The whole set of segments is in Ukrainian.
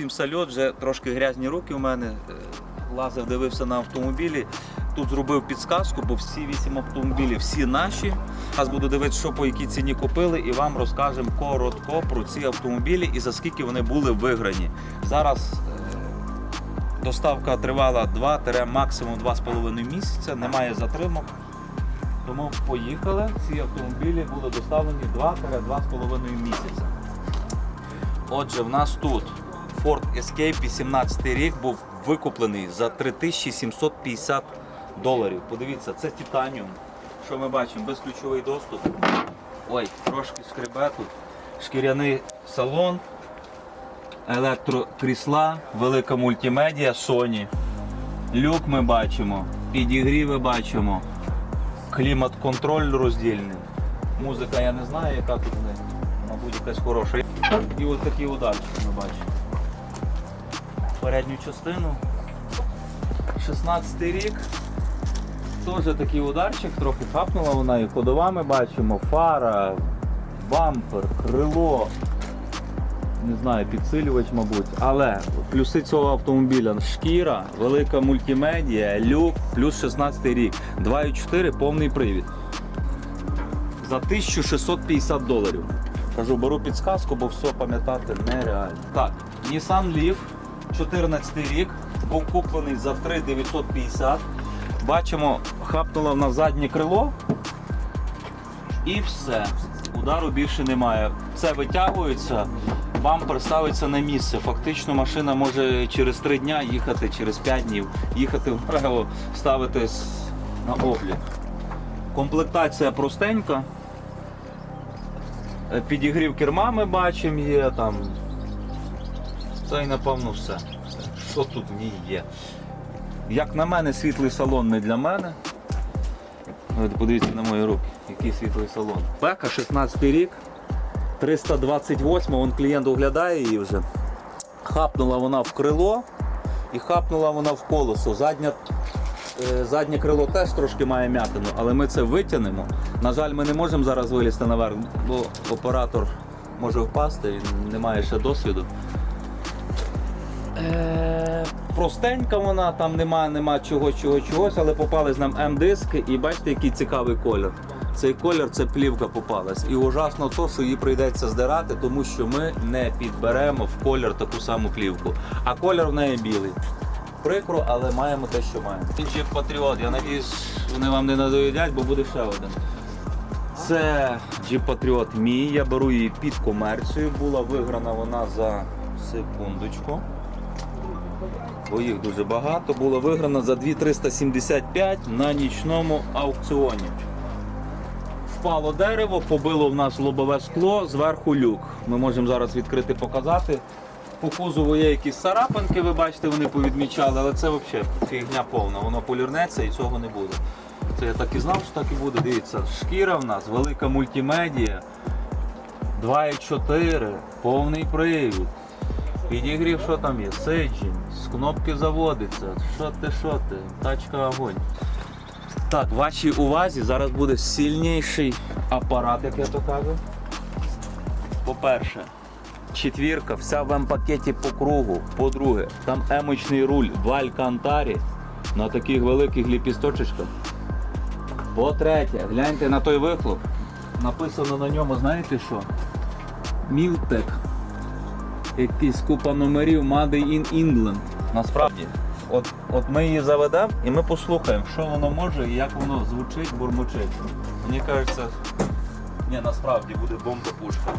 Всім сальот, вже трошки грязні руки у мене. Е, Лазив, дивився на автомобілі. Тут зробив підсказку, бо всі вісім автомобілів, всі наші. Зараз буду дивитися, що по якій ціні купили, і вам розкажемо коротко про ці автомобілі і за скільки вони були виграні. Зараз е, доставка тривала 2 максимум 2,5 місяця, немає затримок. Тому поїхали. Ці автомобілі були доставлені 2-2,5 місяця. Отже, в нас тут Ford Escape 18 рік був викуплений за 3750 доларів. Подивіться, це титаніум. Що ми бачимо? Безключовий доступ. Ой, трошки скребе тут. Шкіряний салон, електрокрісла, велика мультимедіа Sony. Люк ми бачимо, підігріви бачимо, клімат-контроль роздільний. Музика я не знаю, яка тут в. Мабуть, якась хороша. І ось такі ударчики ми бачимо. Передню частину. 16 рік. Теж такий ударчик, трохи хапнула вона і ходова ми бачимо, фара, бампер, крило. Не знаю, підсилювач, мабуть. Але плюси цього автомобіля шкіра, велика мультимедіа, люк, плюс 16 рік. 2,4 повний привід. За 1650 доларів. Кажу, беру підсказку, бо все пам'ятати нереально. Так, Nissan Leaf, 14 рік, був куплений за 3950. Бачимо, хапнуло на заднє крило. І все. Удару більше немає. Це витягується, бампер ставиться на місце. Фактично машина може через 3 дня їхати, через 5 днів, їхати вправо, ставитись на огляд. Комплектація простенька. Е, Підігрів керма ми бачимо є там. Та й напевно все. Що тут в ній є? Як на мене, світлий салон не для мене. Подивіться на мої руки, який світлий салон. Бека 16 рік, 328, вон клієнт оглядає її вже. Хапнула вона в крило і хапнула вона в колесо. Задня, е, заднє крило теж трошки має м'ятину, але ми це витягнемо. На жаль, ми не можемо зараз вилізти наверх, бо оператор може впасти, він не має ще досвіду. Е, Простенька вона, там нема, нема чого, чого, чогось, але попались нам М-диски і бачите, який цікавий колір. Цей колір це плівка попалась. І ужасно то, що її прийдеться здирати, тому що ми не підберемо в колір таку саму плівку. А колір в неї білий. Прикро, але маємо те, що маємо. Jeep Patriot, я надіюсь, вони вам не надоїдять, бо буде ще один. Це Jeep Patriot мій, я беру її під комерцію. Була виграна вона за секундочку. Бо їх дуже багато. Була виграна за 2375 на нічному аукціоні. Впало дерево, побило в нас лобове скло, зверху люк. Ми можемо зараз відкрити показати. По кузову є якісь царапинки, ви бачите, вони повідмічали, але це взагалі фігня повна. Воно полірнеться і цього не буде. Це я так і знав, що так і буде. Дивіться, шкіра в нас, велика мультимедія, 2,4, повний привід. Підігрів, що там є? Сиджень, з кнопки заводиться. Що ти, що ти? Тачка огонь. Так, вашій увазі зараз буде сильніший апарат, як я то кажу. По-перше, четвірка, вся в М-пакеті по кругу. По-друге, там емочний руль в Алькантарі на таких великих ліпісточечках. По-третє, гляньте на той вихлоп. Написано на ньому, знаєте що? Мілтек якийсь купа номерів Made in England. Насправді, от, от ми її заведемо і ми послухаємо, що воно може і як воно звучить, бурмочить. Мені кажеться, ні, насправді буде бомба-пушка.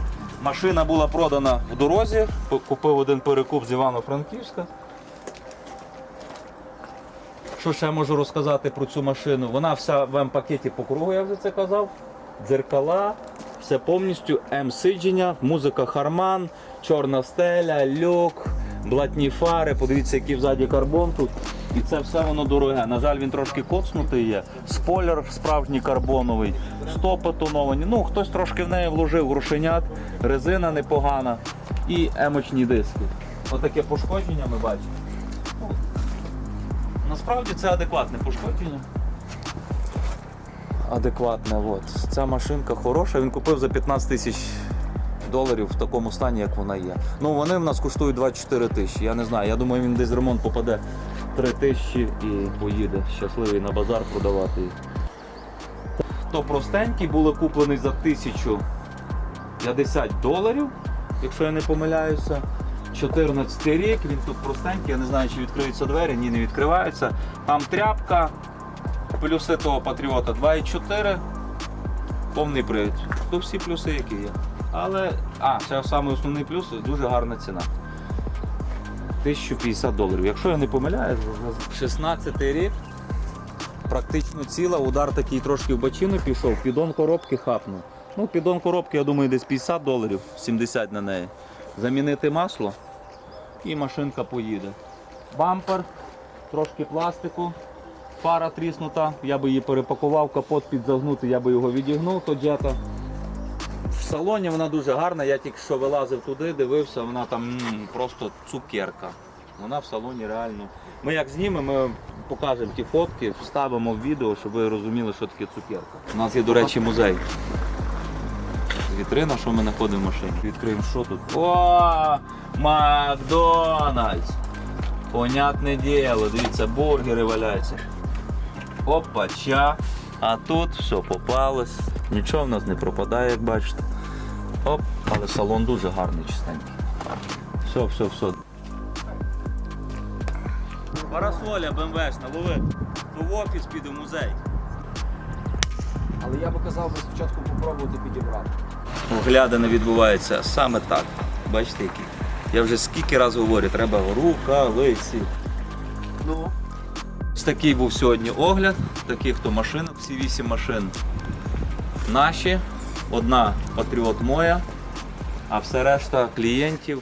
Машина була продана в дорозі, купив один перекуп з Івано-Франківська. Що ще можу розказати про цю машину? Вона вся в М-пакеті по кругу, я вже це казав. Дзеркала, все повністю М-сидження, музика Харман, чорна стеля, люк, блатні фари. Подивіться, який взаді карбон тут. І це все воно дороге. На жаль, він трошки коцнутий є. Спойлер справжній карбоновий, стопи тоновані. Ну, хтось трошки в неї вложив грошенят, резина непогана і емочні диски. Отаке пошкодження ми бачимо. Ну, Насправді це адекватне пошкодження. Адекватне, от. Ця машинка хороша, він купив за 15 тисяч доларів в такому стані, як вона є. Ну вони в нас коштують 24 тисячі. Я не знаю. Я думаю, він десь в ремонт попаде 3 тисячі і поїде щасливий на базар продавати. То простенький були куплені за 1050 доларів, якщо я не помиляюся. 14 рік, він тут простенький, я не знаю, чи відкриються двері, ні, не відкриваються. Там тряпка, плюси того патріота 2,4, повний привід. То всі плюси, які є. Але, а, це саме основний плюс, дуже гарна ціна. 1050 доларів. Якщо я не помиляюсь, 16 рік, практично ціла, удар такий трошки в бочину пішов, підон коробки хапнув. Ну, підон коробки, я думаю, десь 50 доларів, 70 на неї. Замінити масло і машинка поїде. Бампер, трошки пластику, фара тріснута, я би її перепакував, капот підзагнути, я би його відігнув, то. В салоні вона дуже гарна, я тільки що вилазив туди, дивився, вона там м, просто цукерка. Вона в салоні реально. Ми як знімемо, ми покажемо ті фотки, вставимо в відео, щоб ви розуміли, що таке цукерка. У нас є, до речі, музей. Вітрина, що ми знаходимо машині. Відкриємо, що тут. О, Макдональдс! Понятне діло, дивіться, бургери валяються. Опа, ча. А тут все попалось. Нічого в нас не пропадає, як бачите. Оп, але салон дуже гарний, чистенький. Все, все, все. Парасоля БМВшна, лови. То в офіс піде в музей. Але я би казав би спочатку попробувати підібрати. Оглядане відбувається саме так. Бачите, які. Я вже скільки разів говорю, треба рукавиці. Ну, Ось такий був сьогодні огляд. Таких то машинок, всі вісім машин наші. Одна патріот моя, а все решта клієнтів.